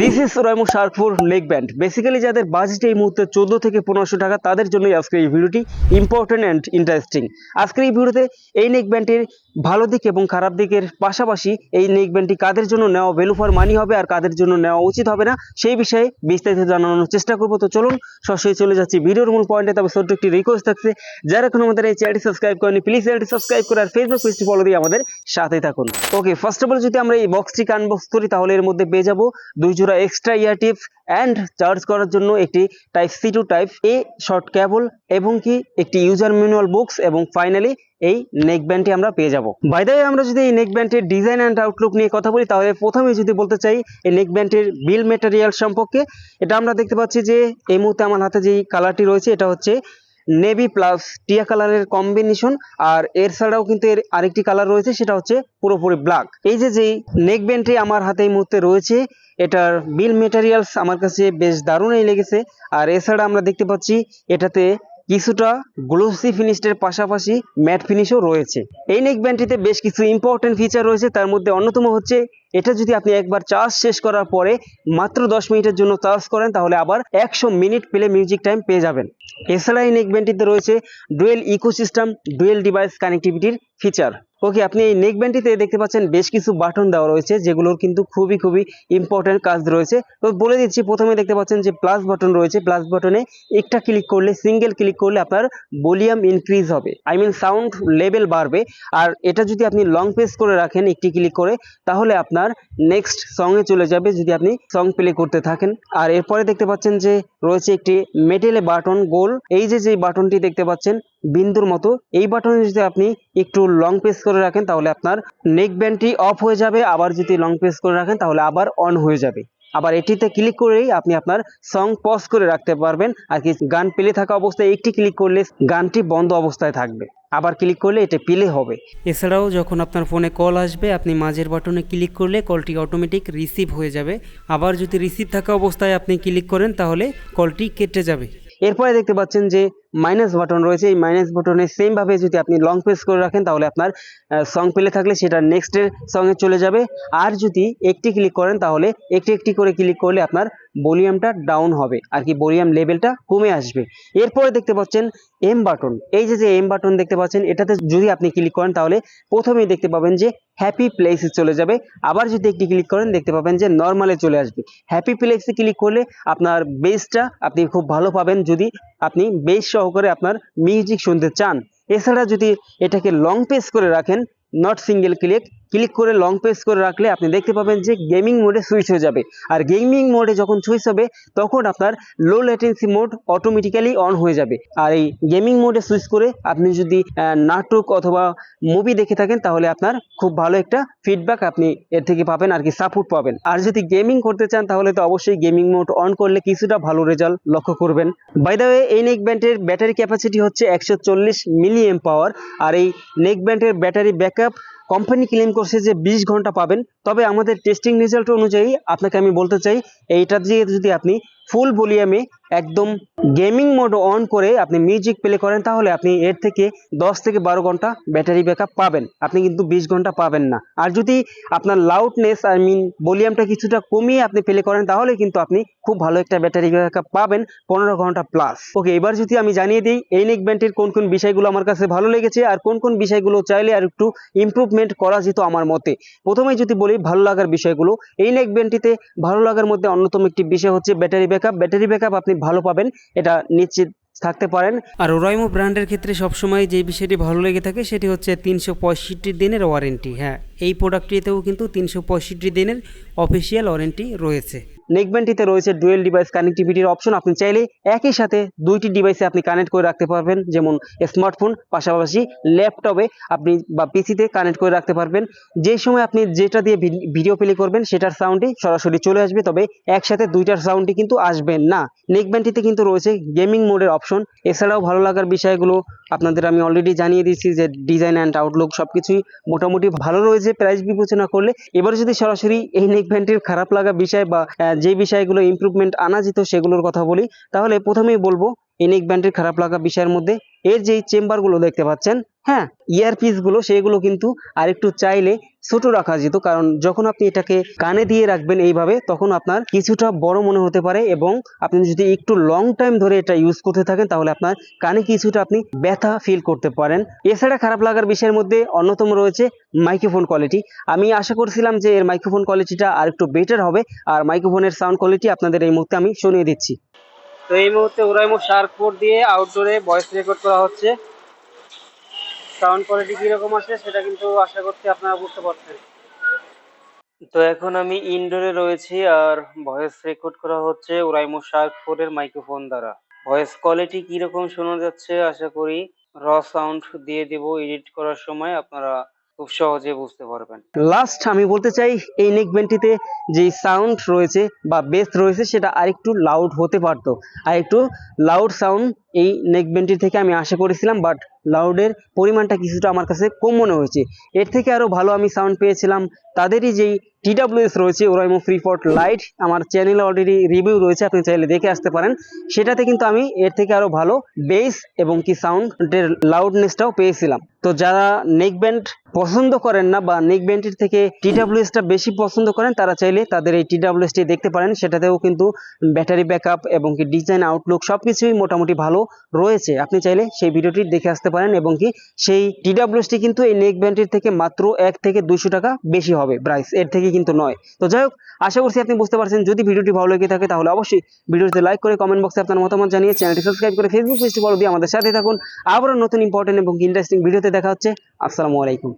This is Oraimo shark four lake band basically যাদের budget এই মুহূর্তে চোদ্দ থেকে পনেরোশো টাকা, তাদের জন্যই আজকের এই ভিডিওটি ইম্পর্টেন্ট অ্যান্ড ইন্টারেস্টিং আজকের এই ভিডিওতে এই নেক ব্যান্ডের ভালো দিক এবং খারাপ দিকের পাশাপাশি এই নেক ব্যান্ডটি কাদের জন্য নেওয়া ভ্যালু ফর মানি হবে আর কাদের জন্য নেওয়া উচিত হবে না, সেই বিষয়ে বিস্তারিত জানানোর চেষ্টা করব। তো চলুন, সরাসরি চলে যাচ্ছি ভিডিওর মূল পয়েন্টে তবে ছোট্ট একটি রিকোয়েস্ট থাকছে, যারা এখন আমাদের এই চ্যানেলটি সাবস্ক্রাইব করেনি প্লিজ চ্যানেলটি সাবস্ক্রাইব করে আর ফেসবুক পেজটি ফলো দিয়ে আমাদের সাথে থাকুন। ওকে ফার্স্ট অফ অল যদি আমরা এই বক্সটিকে আনবক্স করি, তাহলে এর মধ্যে পেয়ে যাব দুই জোড়া এক্সট্রা ইয়ার অ্যান্ড চার্জ করার জন্য একটি type C to type A short cable এবং কি একটি ইউজার ম্যানুয়াল বুকস এবং ফাইনালি এই নেক ব্যান্ডটি আমরা পেয়ে যাব। বাই দ্য আমরা যদি এই নেক ব্যান্ডের ডিজাইন অ্যান্ড আউটলুক নিয়ে কথা বলি, তাহলে প্রথমে যদি বলতে চাই, এই নেক ব্যান্ডের বিল মেটেরিয়াল সম্পর্কে, এটা আমরা দেখতে পাচ্ছি যে এই মুহূর্তে আমার হাতে যেই কালারটি রয়েছে, এটা হচ্ছে নেভি প্লাস টিয়া কালারের কম্বিনেশন আর এর ছাড়াও কিন্তু এর আরেকটি কালার রয়েছে, সেটা হচ্ছে পুরোপুরি ব্ল্যাক এই যে যেই নেক ব্যান্ডটি আমার হাতে এই মুহূর্তে রয়েছে, এটার বিল মেটেরিয়ালস আমার কাছে বেশ দারুণই লেগেছে। আর এছাড়া আমরা দেখতে পাচ্ছি, এটাতে কিছুটা গ্লোসি ফিনিশের পাশাপাশি ম্যাট ফিনিশও রয়েছে। এই নেক ব্যান্ডটিতে বেশ কিছু ইম্পর্টেন্ট ফিচার রয়েছে, তার মধ্যে অন্যতম হচ্ছে, এটা যদি আপনি একবার চার্জ শেষ করার পরে মাত্র দশ মিনিটের জন্য চার্জ করেন, তাহলে আবার একশো মিনিট পেলে মিউজিক টাইম পেয়ে যাবেন। এছাড়া এই নেক ব্যান্ডটিতে রয়েছে ডুয়েল ইকোসিস্টেম ডুয়েল ডিভাইস কানেক্টিভিটির ফিচার ওকে আপনি এই নেক ব্যান্ডটিতে দেখতে পাচ্ছেন বেশ কিছু বাটন দেওয়া রয়েছে, যেগুলোর কিন্তু খুবই খুবই ইম্পর্টেন্ট কাজ রয়েছে। তো বলে দিচ্ছি, প্রথমে দেখতে পাচ্ছেন যে প্লাস বাটন রয়েছে। প্লাস বাটনে একটা ক্লিক করলে সিঙ্গেল ক্লিক করলে আপনার ভলিউম ইনক্রিজ হবে। আই মিন সাউন্ড লেভেল বাড়বে। আর এটা যদি আপনি লং প্রেস করে রাখেন, একটি ক্লিক করে, তাহলে আপনার নেক্সট সঙ্গে চলে যাবে যদি আপনি সং প্লে করতে থাকেন। আর এরপরে দেখতে পাচ্ছেন যে রয়েছে একটি মেটেলে বাটন গোল। এই যে যে বাটনটি দেখতে পাচ্ছেন, বিন্দুর মতো, এই বাটনে যদি আপনি একটু লং প্রেস করে রাখেন তাহলে আপনার নেক ব্যান্ডটি অফ হয়ে যাবে। আবার যদি লং প্রেস করে রাখেন তাহলে আবার অন হয়ে যাবে। আবার এটিতে ক্লিক করেই আপনি আপনার সং পজ করে রাখতে পারবেন। আর কি গান প্লে থাকা অবস্থায় একটি ক্লিক করলে গানটি বন্ধ অবস্থায় থাকবে। আবার ক্লিক করলে এটা প্লে হবে। এছাড়াও যখন আপনার ফোনে কল আসবে আপনি মাঝের বাটনে ক্লিক করলে কলটি অটোমেটিক রিসিভ হয়ে যাবে। আবার যদি রিসিভ থাকা অবস্থায় আপনি ক্লিক করেন তাহলে কলটি কেটে যাবে। এরপরে দেখতে পাচ্ছেন যে মাইনাস বাটন রয়েছে। এই মাইনাস বাটনে সেম ভাবে যদি আপনি লং প্রেস করে রাখেন, তাহলে আপনার সং পেলে থাকলে সেটা নেক্সটের সঙ্গে চলে যাবে। আর যদি একটি ক্লিক করেন, তাহলে একটি একটি করে ক্লিক করলে আপনার ভলিউমটা ডাউন হবে, আর কি ভলিউম লেভেলটা কমে আসবে। এরপরে দেখতে পাচ্ছেন এম বাটন এই যে যে এম বাটন দেখতে পাচ্ছেন, এটাতে যদি আপনি ক্লিক করেন, তাহলে প্রথমেই দেখতে পাবেন যে হ্যাপি প্লেসে চলে যাবে। আবার যদি একটি ক্লিক করেন, দেখতে পাবেন যে নর্মালে চলে আসবে। হ্যাপি প্লেসে ক্লিক করলে আপনার বেসটা আপনি খুব ভালো পাবেন যদি আপনি বেস সহকারে আপনার মিউজিক শুনতে চান। এছাড়া যদি এটাকে লং প্রেস করে রাখেন নট সিঙ্গেল ক্লিক ক্লিক করে লং প্রেস করে রাখলে আপনি দেখতে পাবেন যে গেমিং মোডে সুইচ হয়ে যাবে। আর গেমিং মোডে যখন সুইচ হবে, তখন আপনার low latency mode automatically on হয়ে যাবে। আর এই গেমিং মোডে সুইচ করে আপনি যদি নাটক অথবা মুভি দেখে থাকেন, তাহলে আপনার খুব ভালো একটা ফিডব্যাক আপনি এর থেকে পাবেন আর কি সাপোর্ট পাবেন। আর যদি গেমিং করতে চান, তাহলে তো অবশ্যই গেমিং মোড অন করলে কিছুটা ভালো রেজাল্ট লক্ষ্য করবেন। বাই ওয়ে এই নেক ব্যান্ডের ব্যাটারি ক্যাপাসিটি হচ্ছে একশো চল্লিশ মিলি এম পাওয়ার আর এই নেক ব্যান্ডের ব্যাটারি ব্যাকআপ কোম্পানি ক্লেম করছে যে বিশ ঘণ্টা পাবেন। তবে আমাদের টেস্টিং রেজাল্ট অনুযায়ী আপনাকে আমি বলতে চাই, এইটা দিয়ে যদি আপনি ফুল ভলিউমে একদম গেমিং মোড অন করে আপনি মিউজিক প্লে করেন, তাহলে আপনি এর থেকে দশ থেকে বারো ঘণ্টা ব্যাটারি ব্যাকআপ পাবেন। আপনি কিন্তু বিশ ঘণ্টা পাবেন না। আর যদি আপনার লাউডনেস আই মিন ভলিউমটা কিছুটা কমিয়ে আপনি প্লে করেন, তাহলে কিন্তু আপনি খুব ভালো একটা ব্যাটারি ব্যাকআপ পাবেন পনেরো ঘণ্টা প্লাস ওকে এবার যদি আমি জানিয়ে দিই এই নেক ব্যান্ডের কোন কোন বিষয়গুলো আমার কাছে ভালো লেগেছে, আর কোন কোন বিষয়গুলো চাইলে আর একটু ইমপ্রুভমেন্ট করা যেত আমার মতে। প্রথমেই যদি বলি, ভালো লাগার বিষয়গুলো। এই নেক ব্যান্ডটিতে ভালো লাগার মধ্যে অন্যতম একটি বিষয় হচ্ছে ব্যাটারি ব্যাকআপ ব্যাটারি ব্যাকআপ আপনি ভালো পাবেন, এটা নিশ্চিত থাকতে পারেন। আর ওরাইমো ব্র্যান্ডের ক্ষেত্রে সবসময় যে বিষয়টি ভালো লেগে থাকে, সেটি হচ্ছে তিনশো পঁয়ষট্টি দিনের ওয়ারেন্টি। হ্যাঁ এই প্রোডাক্টটিতেও কিন্তু তিনশো পঁয়ষট্টি দিনের অফিসিয়াল ওয়ারেন্টি রয়েছে। নেকব্যান্ডটিতে রয়েছে ডুয়েল ডিভাইস কানেক্টিভিটির অপশন। আপনি চাইলে একই সাথে দুইটি ডিভাইসে আপনি কানেক্ট করে রাখতে পারবেন। যেমন স্মার্টফোন, পাশাপাশি ল্যাপটপে আপনি বা পিসিতে কানেক্ট করে রাখতে পারবেন। যে সময় আপনি যেটা দিয়ে ভিডিও প্লে করবেন, সেটার সাউন্ডই সরাসরি চলে আসবে। তবে একসাথে দুইটার সাউন্ডই কিন্তু আসবে না। নেকব্যান্ডটিতে কিন্তু রয়েছে গেমিং মোডের অপশন। এছাড়াও ভালো লাগার বিষয়গুলো আপনাদের আমি অলরেডি জানিয়ে দিচ্ছি যে ডিজাইন অ্যান্ড আউটলুক সবকিছুই মোটামুটি ভালো রয়েছে। প্রাইস বিবেচনা করলে এবার যদি সরাসরি এই নেক ব্যান্ডটির খারাপ লাগা বিষয় বা যে বিষয়গুলো ইম্প্রুভমেন্ট আনা যেত সেগুলোর কথা বলি তাহলে প্রথমেই বলব এই নেক ব্যান্ডের খারাপ লাগা বিষয়ের মধ্যে এর যেই চেম্বারগুলো দেখতে পাচ্ছেন হ্যাঁ ইয়ারপিসগুলো সেগুলো কিন্তু আরেকটু চাইলে ছোট রাখা যেত। কারণ যখন আপনি এটাকে কানে দিয়ে রাখবেন এইভাবে, তখন আপনার কিছুটা বড় মনে হতে পারে এবং আপনি যদি একটু লং টাইম ধরে এটা ইউজ করতে থাকেন, তাহলে আপনার কানে কিছুটা আপনি ব্যথা ফিল করতে পারেন। এছাড়া খারাপ লাগার বিষয়ের মধ্যে অন্যতম রয়েছে মাইক্রোফোন কোয়ালিটি আমি আশা করছিলাম যে এর মাইক্রোফোন কোয়ালিটিটা আর একটু বেটার হবে, আর মাইক্রোফোনের সাউন্ড কোয়ালিটি আপনাদের এই মুহূর্তে আমি শুনিয়ে দিচ্ছি। তো এই মুহূর্তে ওরাইমো পোর্ট দিয়ে আউটডোরে ভয়েস রেকর্ড করা হচ্ছে। সাউন্ড কোয়ালিটি কীরকম আছে সেটা কিন্তু আশা করছি আপনারা বুঝতে পারছেন। তো এখন আমি ইনডোরে রয়েছি আর ভয়েস রেকর্ড করা হচ্ছে ওরাইমো শার্ক ফোরের মাইক্রোফোন দ্বারা। ভয়েস কোয়ালিটি কীরকম শোনা যাচ্ছে আশা করি। র সাউন্ড দিয়ে দেব এডিট করার সময় আপনারা খুব সহজে বুঝতে পারবেন। লাস্ট আমি বলতে চাই, এই নেক ব্যান্ডটিতে যে সাউন্ড রয়েছে বা বেস রয়েছে, সেটা আরেকটু লাউড হতে পারত। আর একটু লাউড সাউন্ড এই নেক ব্যান্ডটি থেকে আমি আশা করেছিলাম বাট লাউডের পরিমাণটা কিছুটা আমার কাছে কম মনে হয়েছে। এর থেকে আরও ভালো আমি সাউন্ড পেয়েছিলাম। তাদেরই যেই টিডাব্লিউএস রয়েছে ওরাইমো ফ্রিফোর্ট লাইট আমার চ্যানেলে অলরেডি রিভিউ রয়েছে, আপনি চাইলে দেখে আসতে পারেন। সেটাতে কিন্তু আমি এর থেকে আরও ভালো বেস এবং কি সাউন্ডের লাউডনেসটাও পেয়েছিলাম। তো যারা নেক ব্যান্ড পছন্দ করেন না বা নেক ব্যান্ডের থেকে টিডাব্লিউএসটা বেশি পছন্দ করেন, তারা চাইলে তাদের এই টিডাব্লিউএসটি দেখতে পারেন। সেটাতেও কিন্তু ব্যাটারি ব্যাকআপ এবং কি ডিজাইন আউটলুক সব কিছুই মোটামুটি ভালো রয়েছে। আপনি চাইলে সেই ভিডিওটি দেখে আসতে পারেন এবং কি সেই টিডাব্লিউএসটি কিন্তু এই নেক ব্যান্ডের থেকে মাত্র এক থেকে দুশো টাকা বেশি হবে প্রাইস এর থেকে কিন্তু নয়। তো যাই হোক, আশা করছি আপনি বুঝতে পারছেন। যদি ভিডিওটি ভালো লেগে থাকে তাহলে অবশ্যই ভিডিওতে লাইক করে কমেন্ট বক্সে আপনার মতামত জানিয়ে চ্যানেলটি সাবস্ক্রাইব করে ফেসবুক পেজটি ফলো দিয়ে আমাদের সাথে থাকুন। আবারও নতুন ইম্পর্টেন্ট এবং ইন্টারেস্টিং ভিডিওতে দেখা হচ্ছে। আসসালামু আলাইকুম।